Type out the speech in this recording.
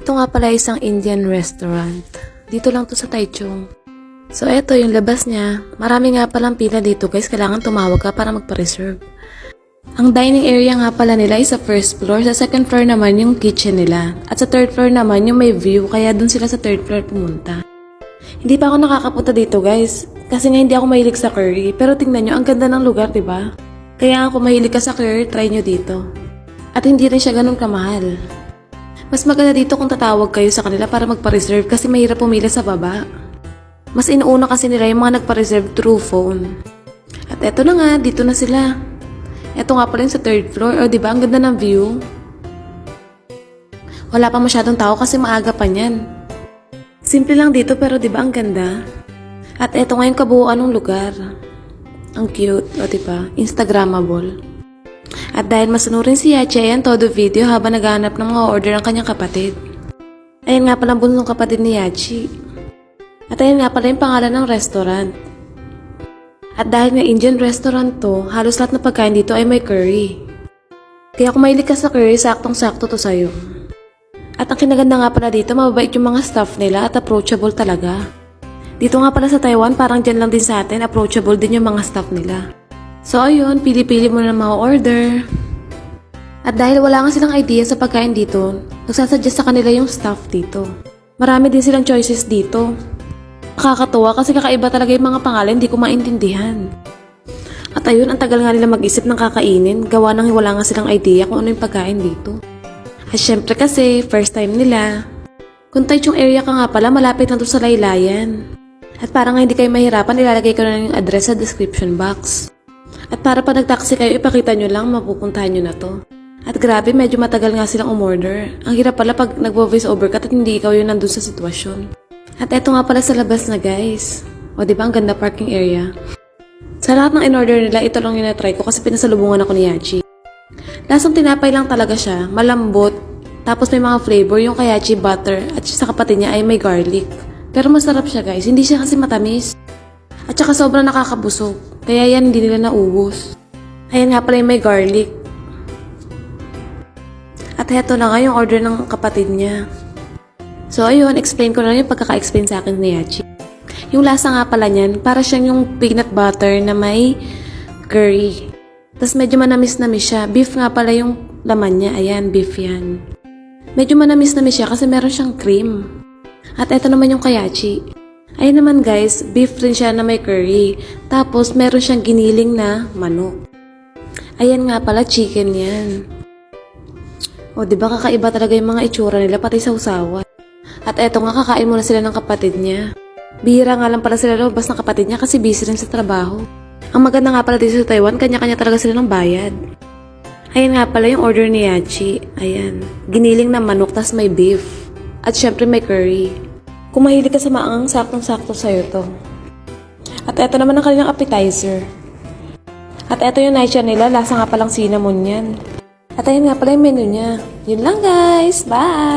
Ito nga pala isang Indian restaurant. Dito lang to sa Taichung. So eto yung labas niya. Marami nga palang pila dito guys. Kailangan tumawag ka para magpa-reserve. Ang dining area nga pala nila ay sa first floor. Sa second floor naman yung kitchen nila. At sa third floor naman yung may view. Kaya dun sila sa third floor pumunta. Hindi pa ako nakakapunta dito guys. Kasi nga hindi ako mahilig sa curry. Pero tingnan nyo, ang ganda ng lugar, ba? Kaya kung mahilig ka sa curry, try nyo dito. At hindi rin siya ganun kamahal. Mas maganda dito kung tatawag kayo sa kanila para magpa-reserve kasi mahirap pumila sa baba. Mas inuuna kasi nila yung mga nagpa-reserve through phone. At eto na nga, dito na sila. Eto nga pala yung sa third floor. O, ba? Ang ganda ng view. Wala pa masyadong tao kasi maaga pa niyan. Simple lang dito pero ba ang ganda? At eto nga yung kabuuan ng lugar. Ang cute, o di ba? Instagrammable. At dahil masunurin si Yachi, ayan todo video habang naghahanap ng mga order ang kanyang kapatid. Ayan nga pala ang bunsong kapatid ni Yachi. At ayan nga pala yung pangalan ng restaurant. At dahil nga Indian restaurant to, halos lahat na pagkain dito ay may curry. Kaya kung mahilig ka sa curry, saktong-sakto to sa'yo. At ang kinaganda nga pala dito, mababait yung mga staff nila at approachable talaga. Dito nga pala sa Taiwan, parang dyan lang din sa atin, approachable din yung mga staff nila. So ayun, pili-pili mo na mga order. At dahil wala nga silang idea sa pagkain dito, nagsasuggest sa kanila yung staff dito. Marami din silang choices dito. Nakakatuwa kasi kakaiba talaga yung mga pangalan, hindi ko maintindihan. At ayun, ang tagal nga nila mag-isip ng kakainin, gawa nang wala nga silang idea kung ano yung pagkain dito. At syempre kasi, first time nila. Kung Taichung area ka nga pala, malapit lang to sa laylayan. At para nga hindi kayo mahirapan, ilalagay ko na yung address sa description box. At para pa nag-taxi kayo, ipakita nyo lang, mapupuntahan nyo na to. At grabe, medyo matagal nga silang umorder. Ang hirap pala pag nagvo-voice over ka at hindi ikaw yung nandun sa sitwasyon. At eto nga pala sa labas na guys. O di ba ang ganda parking area? Sa lahat ng in-order nila, ito lang yung na-try ko kasi pinasalubungan ako ni Yachi. Lasang tinapay lang talaga siya, malambot, tapos may mga flavor, yung kayachi butter, at sa kapatid niya ay may garlic. Pero masarap siya guys, hindi siya kasi matamis. At saka sobrang nakakabusog, kaya yan hindi nila naubos. Ayan nga pala yung may garlic. At heto na nga yung order ng kapatid niya. So ayun, explain ko na yung pagkaka-explain sa akin ni Yachi. Yung lasa nga pala niyan, para siyang yung peanut butter na may curry. Tapos medyo manamis-namis siya. Beef nga pala yung laman niya. Ayan, beef yan. Medyo manamis-namis siya kasi meron siyang cream. At eto naman yung kayachi. Ayan naman guys, beef rin siya na may curry. Tapos meron siyang giniling na manok. Ayan nga pala, chicken yan. O, di ba kakaiba talaga yung mga itsura nila pati sa usawan. At eto nga, kakain muna sila ng kapatid niya. Bihira nga lang pala sila lumabas ng kapatid niya kasi busy rin sa trabaho. Ang maganda nga pala dito sa Taiwan, kanya-kanya talaga sila ng bayad. Ayan nga pala yung order ni Yachi. Ayan. Giniling na manok, tas may beef. At syempre may curry. Kung mahilig ka sa maangang, saktong-sakto sa'yo to. At eto naman ang kanilang appetizer. At eto yung night nila, lasa nga palang cinnamon yan. At ayun nga pala yung menu niya. Yun lang guys. Bye!